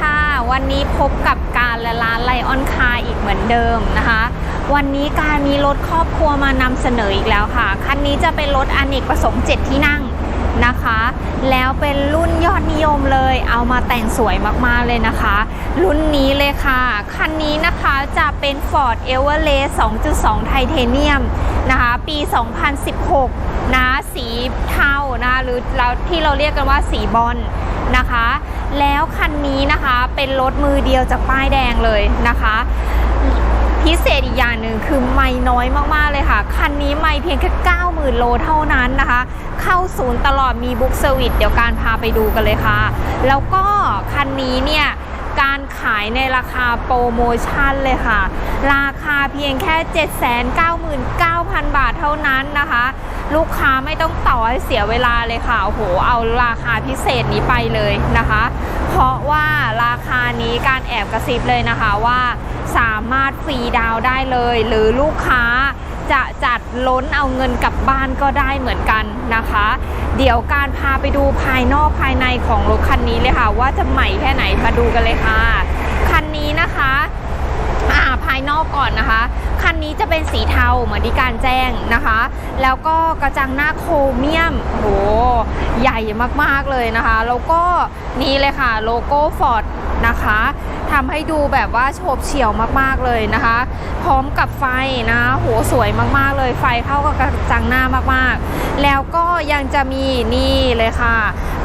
ค่ะ วันนี้พบกับการและร้านไลออนคาอีกเหมือนเดิมนะคะ วันนี้การมีรถครอบครัวมานำเสนออีกแล้วค่ะ คันนี้จะเป็นรถอเนกประสงค์7ที่นั่งนะคะ แล้วเป็นรุ่นยอดนิยมเลย เอามาแต่งสวยมากๆเลยนะคะ รุ่นนี้เลยค่ะ คันนี้นะคะจะเป็น Ford Everest 2.2ไทเทเนียมนะคะ ปี 2016 นะ สีเทานะหรือเราที่เราเรียกกันว่าสีบอลนะคะ แล้วคันนี้นะคะเป็นรถมือเดียวจากป้ายแดงเลยนะคะ พิเศษอีกอย่างหนึ่งคือไม่น้อยมากๆเลยค่ะ คันนี้ไม่เพียงแค่ 90,000 โลเท่านั้นนะคะ เข้าศูนย์ตลอดมีบุ๊กเซอร์วิสเดี๋ยวการพาไปดูกันเลยค่ะ แล้วก็คันนี้เนี่ย การขายในราคาโปรโมชั่นเลยค่ะ ราคาเพียงแค่ 799,000 บาทเท่านั้นนะคะ ลูกค้าไม่ต้องต่อให้เสียเวลาเลยค่ะ โอ้โห เอาราคาพิเศษนี้ไปเลยนะคะ เพราะว่าราคานี้การแอบกระซิบเลยนะคะว่าสามารถฟรีดาวได้เลย หรือลูกค้าจะจัดล้นเอาเงินกลับบ้านก็ได้เหมือนกันนะคะ เดี๋ยวการพาไปดูภายนอกภายในของรถคันนี้เลยค่ะ ว่าจะใหม่แค่ไหนมาดูกันเลยค่ะ คันนี้นะคะอ่าภายนอกก่อนนะคะ คันนี้จะเป็นสีเทาเหมือนที่การแจ้งนะคะ แล้วก็กระจังหน้าโครเมียมโหใหญ่มากๆเลยนะคะ แล้วก็นี่เลยค่ะโลโก้ฟอร์ดนะคะทำให้ดูแบบว่าโฉบเฉี่ยวมากๆเลยนะคะ พร้อมกับไฟนะโหสวยมากๆเลย ไฟเข้ากับกระจังหน้ามากๆ แล้วก็ยังจะมีนี่เลยค่ะ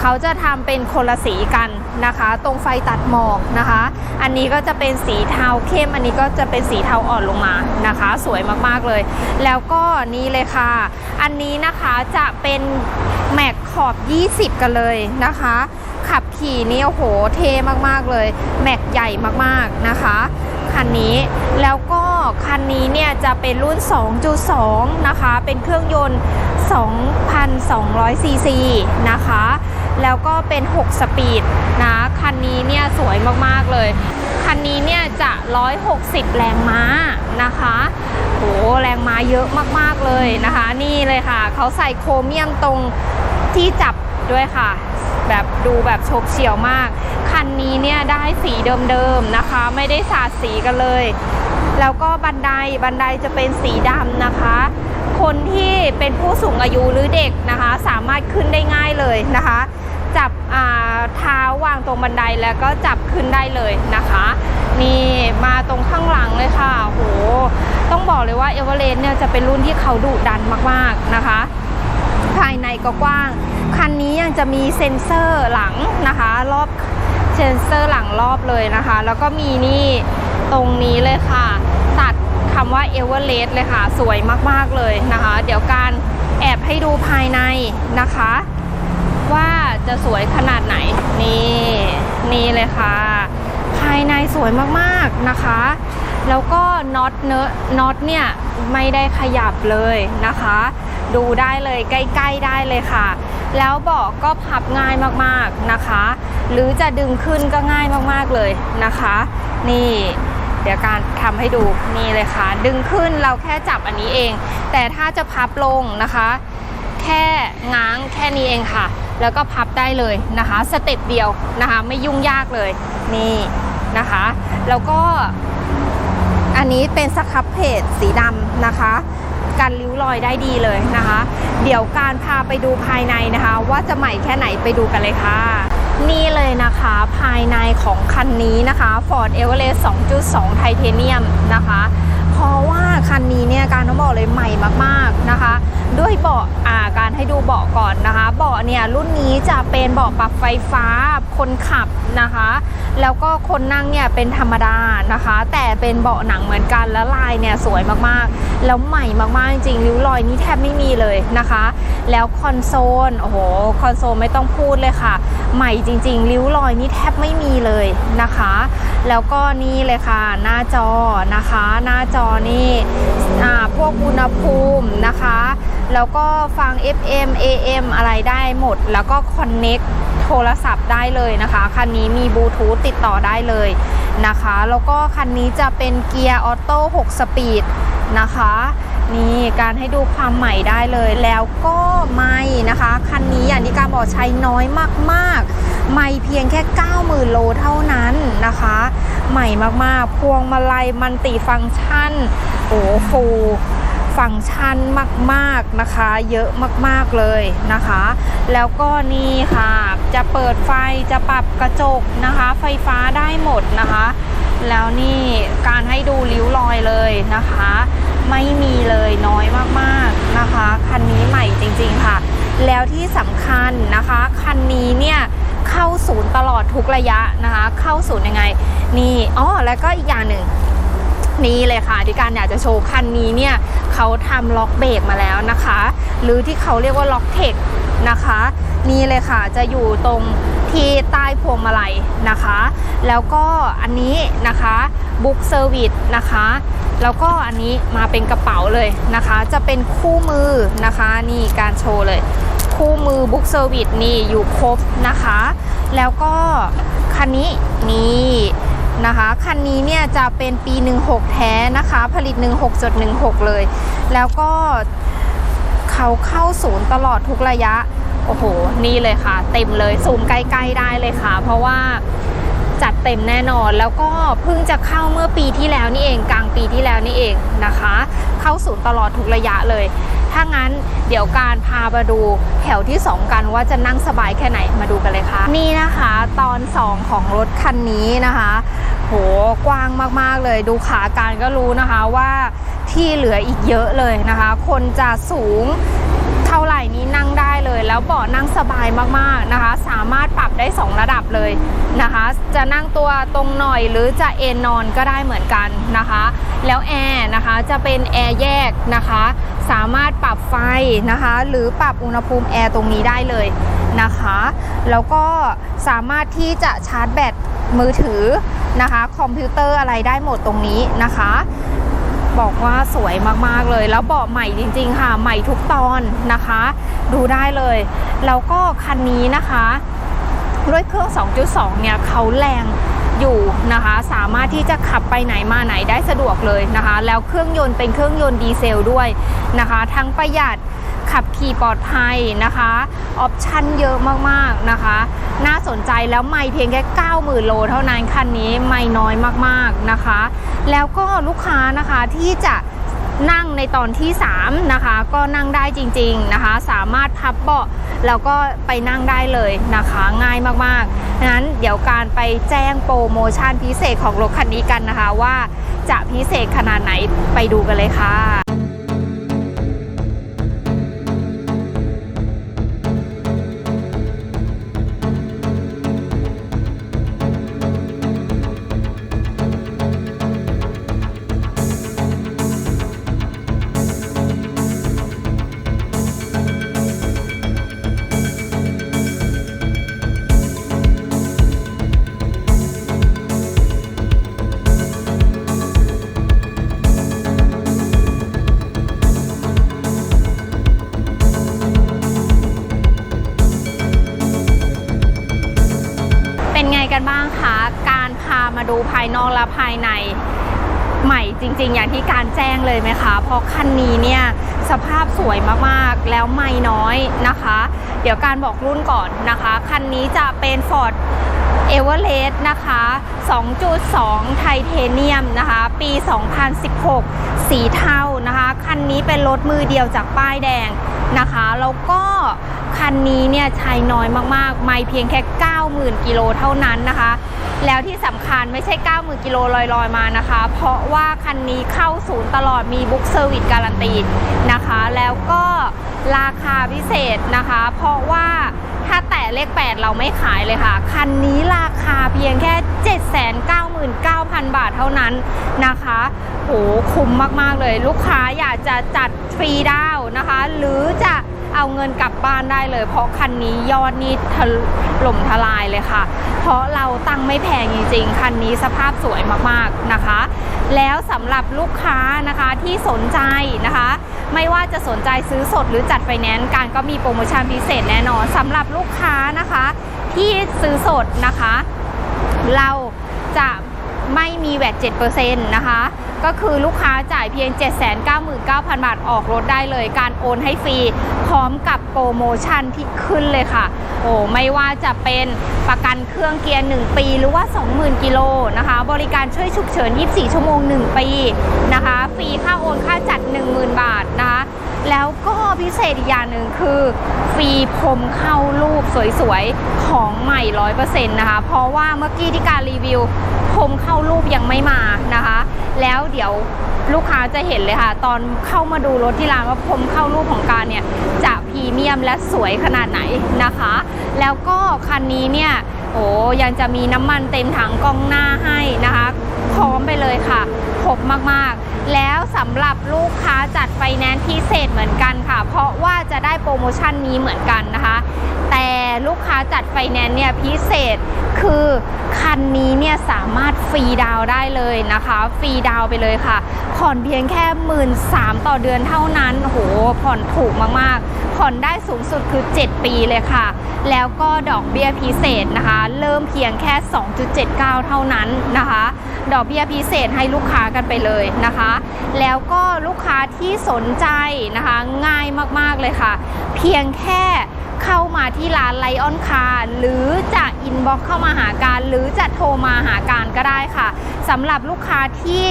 เขาจะทำเป็นคนละสีกันนะคะ ตรงไฟตัดหมอกนะคะ อันนี้ก็จะเป็นสีเทาเข้ม อันนี้ก็จะเป็น็นสีเทาอ่อนลงมานะคะ สวยมากๆเลย แล้วก็นี่เลยค่ะ อันนี้นะคะจะเป็นแม็กขอบ 20 กันเลยนะคะ ขับขี่นี่โอ้โหเท่มากๆเลย แม็กใหญ่มากๆนะคะคันนี้แล้วก็คันนี้เนี่ยจะเป็นรุ่น 2.2 นะคะ เป็นเครื่องยนต์ 2,200 ซีซีนะคะ แล้วก็เป็น 6 สปีดนะ คันนี้เนี่ยสวยมาก ๆ เลย คันนี้เนี่ยจะ 160 แรงม้านะคะโหแรงม้าเยอะมากๆเลยนะคะ นี่เลยค่ะ เขาใส่โครเมียมตรงที่จับด้วยค่ะ แบบดูแบบโฉบเฉี่ยวมาก คันนี้เนี่ยได้สีเดิมๆนะคะ ไม่ได้สาดสีกันเลย แล้วก็บันไดบันไดจะเป็นสีดำนะคะคนที่เป็นผู้สูงอายุหรือเด็กนะคะ สามารถขึ้นได้ง่ายเลยนะคะ จับเท้าวางตรงบันไดแล้วก็จับขึ้นได้เลยนะคะ นี่มาตรงข้างหลังเลยค่ะโหต้องบอกเลยว่าเอเวอเรสต์เนี่ยจะเป็นรุ่นที่เขาดุดันมากๆนะคะ ภายในก็กว้าง คันนี้ยังจะมีเซ็นเซอร์หลังนะคะ รอบเซ็นเซอร์หลังรอบเลยนะคะ แล้วก็มีนี่ตรงนี้เลยค่ะ ตัดคำว่าเอเวอเรสต์เลยค่ะ สวยมากๆเลยนะคะ เดี๋ยวการแอบให้ดูภายในนะคะ ว่าจะสวยขนาดไหน นี่นี่เลยค่ะ ภายในสวยมากๆนะคะ แล้วก็น็อตเนอะน็อตเนี่ยไม่ได้ขยับเลยนะคะ ดูได้เลยใกล้ ๆได้เลยค่ะ แล้วเบาะก็พับง่ายมากๆนะคะ หรือจะดึงขึ้นก็ง่ายมากๆเลยนะคะ นี่เดี๋ยวการทำให้ดูนี่เลยค่ะ ดึงขึ้นเราแค่จับอันนี้เอง แต่ถ้าจะพับลงนะคะ แค่ง้างแค่นี้เองค่ะ แล้วก็พับได้เลยนะคะสเต็ปเดียวนะคะไม่ยุ่งยากเลยนี่นะคะ แล้วก็อันนี้เป็นสครับเพจสีดำนะคะกันริ้วรอยได้ดีเลยนะคะ เดี๋ยวการพาไปดูภายในนะคะ ว่าจะใหม่แค่ไหนไปดูกันเลยค่ะ นี่เลยนะคะภายในของคันนี้นะคะ Ford Everest 2.2ไทเทเนียมนะคะ เพราะว่าคันนี้เนี่ยการต้องบอกเลยใหม่มากๆนะคะ ด้วยเบาะอ่าการให้ดูเบาะก่อนนะคะ เบาะเนี่ยรุ่นนี้จะเป็นเบาะปรับไฟฟ้าคนขับนะคะ แล้วก็คนนั่งเนี่ยเป็นธรรมดานะคะ แต่เป็นเบาะหนังเหมือนกันแล้วลายเนี่ยสวยมากๆ แล้วใหม่มากๆจริงๆริ้วรอยนี่แทบไม่มีเลยนะคะ แล้วคอนโซลโอ้โหคอนโซลไม่ต้องพูดเลยค่ะ ใหม่จริง ๆ ริ้วรอยนี่แทบไม่มีเลยนะคะ แล้วก็นี่เลยค่ะ หน้าจอนะคะ หน้าจอนี่พวกอุณหภูมินะคะ แล้วก็ฟัง FM AM อะไรได้หมด แล้วก็ Connect โทรศัพท์ได้เลยนะคะ คันนี้มีบลูทูธติดต่อได้เลยนะคะ แล้วก็คันนี้จะเป็นเกียร์ออโต้6สปีดนะคะนี่การให้ดูความใหม่ได้เลยแล้วก็ไม่นะคะ คันนี้อย่างที่การบอกใช้น้อยมากๆ ใหม่เพียงแค่ 90,000 โลเท่านั้นนะคะ ใหม่มากๆ พวงมาลัยมันติฟังก์ชันโอ้ฟูฟังก์ชันมากๆนะคะ เยอะมากๆเลยนะคะ แล้วก็นี่ค่ะ จะเปิดไฟจะปรับกระจกนะคะ ไฟฟ้าได้หมดนะคะ แล้วนี่การให้ดูริ้วรอยเลยนะคะ ไม่มีเลยน้อยมากๆนะคะ คันนี้ใหม่จริงๆค่ะ แล้วที่สำคัญนะคะ คันนี้เนี่ย เข้าศูนย์ตลอดทุกระยะนะคะ เข้าศูนย์ยังไง นี่อ๋อแล้วก็อีกอย่างหนึ่งนี่เลยค่ะที่การอยากจะโชว์คันนี้เนี่ยเขาทำล็อกเบรกมาแล้วนะคะ หรือที่เขาเรียกว่าล็อกเทคนะคะ นี่เลยค่ะจะอยู่ตรงที่ใต้พวงมาลัยนะคะ แล้วก็อันนี้นะคะบุ๊กเซอร์วิสนะคะ แล้วก็อันนี้มาเป็นกระเป๋าเลยนะคะ จะเป็นคู่มือนะคะ นี่การโชว์เลย คู่มือบุ๊กเซอร์วิสนี่อยู่ครบนะคะ แล้วก็คันนี้นี่นะคะคันนี้เนี่ยจะเป็นปี 16 แท้นะคะ ผลิต 16.16 เลย แล้วก็เขาเข้าศูนย์ตลอดทุกระยะ โอ้โห นี่เลยค่ะ เต็มเลยซูมใกล้ๆได้เลยค่ะ เพราะว่าจัดเต็มแน่นอนแล้วก็เพิ่งจะเข้าเมื่อปีที่แล้วนี่เอง กลางปีที่แล้วนี่เองนะคะ เข้าศูนย์ตลอดทุกระยะเลย ถ้างั้นเดี๋ยวการพามาดูแถวที่ 2 กันว่าจะนั่งสบายแค่ไหนมาดูกันเลยค่ะ นี่นะคะตอน 2 ของรถคันนี้นะคะ โหกว้างมากๆเลยดูขาการก็รู้นะคะว่าที่เหลืออีกเยอะเลยนะคะ คนจะสูงเท่าไหร่นี้นั่งได้เลยแล้วเบาะนั่งสบายมากๆนะคะ สามารถปรับได้ 2 ระดับเลยนะคะ จะนั่งตัวตรงหน่อยหรือจะเอนนอนก็ได้เหมือนกันนะคะ แล้วแอร์นะคะจะเป็นแอร์แยกนะคะ สามารถปรับไฟนะคะ หรือปรับอุณหภูมิแอร์ตรงนี้ได้เลยนะคะ แล้วก็สามารถที่จะชาร์จแบตมือถือนะคะ คอมพิวเตอร์อะไรได้หมดตรงนี้นะคะ บอกว่าสวยมากๆเลย แล้วเบาะใหม่จริง ๆ ค่ะ ใหม่ทุกตอนนะคะ ดูได้เลย แล้วก็คันนี้นะคะ ด้วยเครื่อง 2.2 เนี่ยเขาแรง อยู่นะคะ สามารถที่จะขับไปไหนมาไหนได้สะดวกเลยนะคะ แล้วเครื่องยนต์เป็นเครื่องยนต์ดีเซลด้วยนะคะ ทั้งประหยัดขับขี่ปลอดภัยนะคะออปชั่นเยอะมากๆนะคะ น่าสนใจแล้วไม่เพียงแค่ 90,000 โลเท่านั้นคันนี้ไม่น้อยมากๆนะคะ แล้วก็ลูกค้านะคะที่จะ นั่งในตอนที่ 3 นะคะ ก็นั่งได้จริงๆนะคะ สามารถพับเบาะแล้วก็ไปนั่งได้เลยนะคะ ง่ายมากๆงั้นเดี๋ยวการไปแจ้งโปรโมชั่นพิเศษของรถคันนี้กันนะคะ ว่าจะพิเศษขนาดไหนไปดูกันเลยค่ะ ดูภายนอกและภายในใหม่จริง ๆ อย่างที่การแจ้งเลยไหมคะ เพราะคันนี้เนี่ยสภาพสวยมากๆ แล้วไม่น้อยนะคะ เดี๋ยวการบอกรุ่นก่อนนะคะ คันนี้จะเป็น Ford e v e r e s t นะคะ 2.2 ไทเทเนียมนะคะ ปี 2016 สีเทานะคะ คันนี้เป็นรถมือเดียวจากป้ายแดงนะคะ แล้วก็คันนี้เนี่ยใช้น้อยมากๆ ไม่เพียงแค่ 90,000 กิโลเท่านั้นนะคะ แล้วที่สำคัญไม่ใช่ 90,000กิโลลอยๆมานะคะ เพราะว่าคันนี้เข้าศูนย์ตลอดมีบุ๊กเซอร์วิสการันตีนะคะ แล้วก็ราคาพิเศษนะคะ เพราะว่าถ้าแตะเลข 8 เราไม่ขายเลยค่ะ คันนี้ราคาเพียงแค่ 799,000 บาทเท่านั้นนะคะโหคุ้มมากๆเลย ลูกค้าอยากจะจัดฟรีดาวนะคะ หรือจะ เอาเงินกลับบ้านได้เลย เพราะคันนี้ยอดนี่ถล่มทลายเลยค่ะ เพราะเราตั้งไม่แพงจริงๆ คันนี้สภาพสวยมากๆนะคะ แล้วสำหรับลูกค้านะคะที่สนใจนะคะ ไม่ว่าจะสนใจซื้อสดหรือจัดไฟแนนซ์การก็มีโปรโมชั่นพิเศษแน่นอนสำหรับลูกค้านะคะ ที่ซื้อสดนะคะ เราจะไม่มีแวด7%นะคะ ก็คือลูกค้าจ่ายเพียง 799,000 บาทออกรถได้เลย การโอนให้ฟรีพร้อมกับโปรโมชั่นที่ขึ้นเลยค่ะ โอ้ไม่ว่าจะเป็นประกันเครื่องเกียร์ 1 ปีหรือว่า 20,000 กิโลนะคะ บริการช่วยฉุกเฉิน 24 ชั่วโมง 1 ปีนะคะ ฟรีค่าโอนค่าจัด 10,000 บาทนะคะแล้วก็พิเศษอีกอย่างหนึ่งคือ ฟรีพรมเข้ารูปสวยๆ ของใหม่ 100%นะคะ เพราะว่าเมื่อกี้ที่การรีวิว พรมเข้ารูปยังไม่มานะคะ แล้วเดี๋ยวลูกค้าจะเห็นเลยค่ะ ตอนเข้ามาดูรถที่ร้านว่าพรมเข้ารูปของการเนี่ยจะพรีเมียมและสวยขนาดไหนนะคะ แล้วก็คันนี้เนี่ยโอ้ยังจะมีน้ำมันเต็มถังกล้องหน้าให้นะคะพร้อมไปเลยค่ะครบมากๆ แล้วสำหรับลูกค้าจัดไฟแนนซ์พิเศษเหมือนกันค่ะ เพราะว่าจะได้โปรโมชั่นนี้เหมือนกันนะคะ แต่ลูกค้าจัดไฟแนนซ์เนี่ยพิเศษคือคันนี้เนี่ยสามารถฟรีดาวได้เลยนะคะ ฟรีดาวไปเลยค่ะผ่อนเพียงแค่หมื่นสามต่อเดือนเท่านั้นโอ้โหผ่อนถูกมากๆ ผ่อนได้สูงสุดคือ 7 ปีเลยค่ะ แล้วก็ดอกเบี้ยพิเศษนะคะ เริ่มเพียงแค่ 2.79 เท่านั้นนะคะ ดอกเบี้ยพิเศษให้ลูกค้ากันไปเลยนะคะ แล้วก็ลูกค้าที่สนใจนะคะง่ายมากๆเลยค่ะ เพียงแค่ เข้ามาที่ร้านไลออนคาร์หรือจะอินบ็อกเข้ามาหาการหรือจะโทรมาหาการก็ได้ค่ะสำหรับลูกค้าที่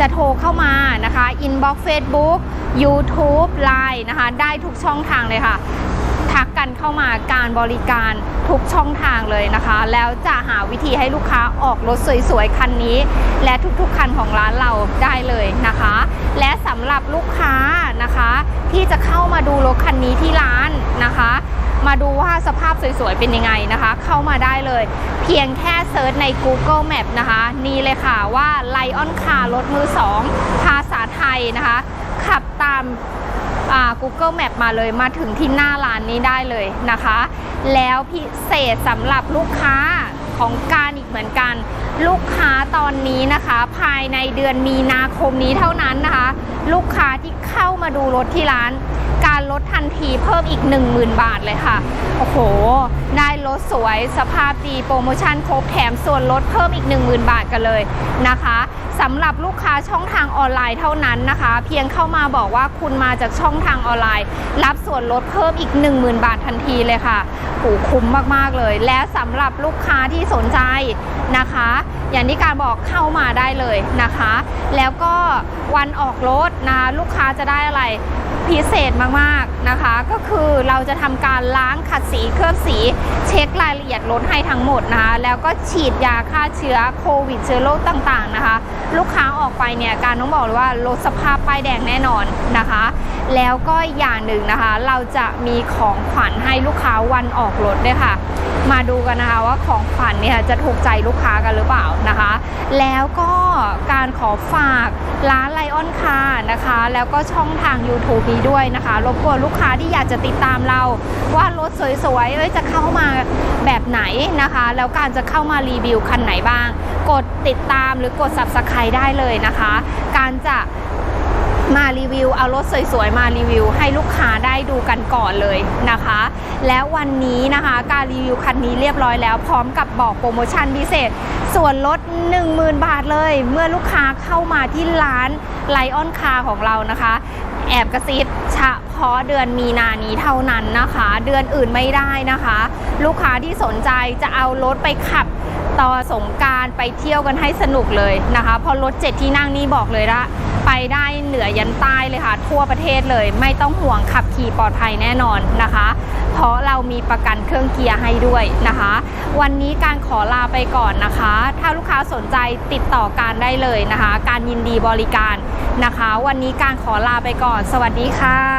จะโทรเข้ามานะคะอินบ็อกเฟซบุ๊ก YouTube Line นะคะได้ทุกช่องทางเลยค่ะทักกันเข้ามาการบริการทุกช่องทางเลยนะคะ แล้วจะหาวิธีให้ลูกค้าออกรถสวยๆ คันนี้ และทุกๆคันของร้านเราได้เลยนะคะ และสำหรับลูกค้านะคะ ที่จะเข้ามาดูรถคันนี้ที่ร้านนะคะ มาดูว่าสภาพสวยๆ เป็นยังไงนะคะ เข้ามาได้เลย เพียงแค่เซิร์ชใน Google Map นะคะ นี่เลยค่ะว่า Lion Car รถมือ 2 ภาษาไทยนะคะ ขับตามา Google Map มาเลยมาถึงที่หน้าร้านนี้ได้เลยนะคะ แล้วพิเศษสำหรับลูกค้าของการอีกเหมือนกัน ลูกค้าตอนนี้นะคะ ภายในเดือนมีนาคมนี้เท่านั้นนะคะ ลูกค้าที่เข้ามาดูรถที่ร้าน การลดทันทีเพิ่มอีก 10,000 บาทเลยค่ะ โอ้โห ได้รถสวยสภาพดีโปรโมชั่นครบแถมส่วนลดเพิ่มอีก 10,000 บาทกันเลยนะคะสำหรับลูกค้าช่องทางออนไลน์เท่านั้นนะคะ เพียงเข้ามาบอกว่าคุณมาจากช่องทางออนไลน์ รับส่วนลดเพิ่มอีก 10,000 บาททันทีเลยค่ะโหคุ้มมากๆเลย และสำหรับลูกค้าที่สนใจนะคะ อย่างที่การบอกเข้ามาได้เลยนะคะ แล้วก็วันออกรถนะคะลูกค้าจะได้อะไร พิเศษมากๆนะคะ ก็คือเราจะทำการล้างขัดสีเคลือบสีเช็ครายละเอียดรถให้ทั้งหมดนะคะ แล้วก็ฉีดยาฆ่าเชื้อโควิดเชื้อโรคต่างๆนะคะ ลูกค้าออกไปเนี่ยการต้องบอกเลยว่ารถสภาพป้ายแดงแน่นอนนะคะ แล้วก็อีกอย่างหนึ่งนะคะ เราจะมีของขวัญให้ลูกค้าวันออกรถด้วยค่ะ มาดูกันนะคะว่าของขวัญเนี่ยจะถูกใจลูกค้ากันหรือเปล่านะคะ แล้วก็การขอฝากร้านไลออนคาร์นะคะ แล้วก็ช่องทาง YouTube นี้ด้วยนะคะรบกวนลูกค้าที่อยากจะติดตามเราว่ารถสวยๆเอ้ยจะเข้ามาแบบไหนนะคะ แล้วการจะเข้ามารีวิวคันไหนบ้าง กดติดตามหรือกด Subscribe ได้เลยนะคะ การจะ มารีวิว เอารถสวยๆ มารีวิว ให้ลูกค้าได้ดูกันก่อนเลยนะคะ แล้ววันนี้นะคะการรีวิวคันนี้เรียบร้อยแล้ว พร้อมกับบอกโปรโมชั่นพิเศษ ส่วนลด 10,000 บาทเลย เมื่อลูกค้าเข้ามาที่ร้านไลออนคาของเรานะคะ แอบกระซิบเฉพาะเดือนมีนานี้เท่านั้นนะคะ เดือนอื่นไม่ได้นะคะ ลูกค้าที่สนใจจะเอารถไปขับต่อสงการไปเที่ยวกันให้สนุกเลยนะคะพราะรถเจ็ดที่นั่งนี่บอกเลยนะ ไปได้เหนือยันใต้เลยค่ะ ทั่วประเทศเลยไม่ต้องห่วงขับขี่ปลอดภัยแน่นอนนะคะ เพราะเรามีประกันเครื่องเกียร์ให้ด้วยนะคะ วันนี้การขอลาไปก่อนนะคะ ถ้าลูกค้าสนใจติดต่อการได้เลยนะคะ การยินดีบริการนะคะ วันนี้การขอลาไปก่อน สวัสดีค่ะ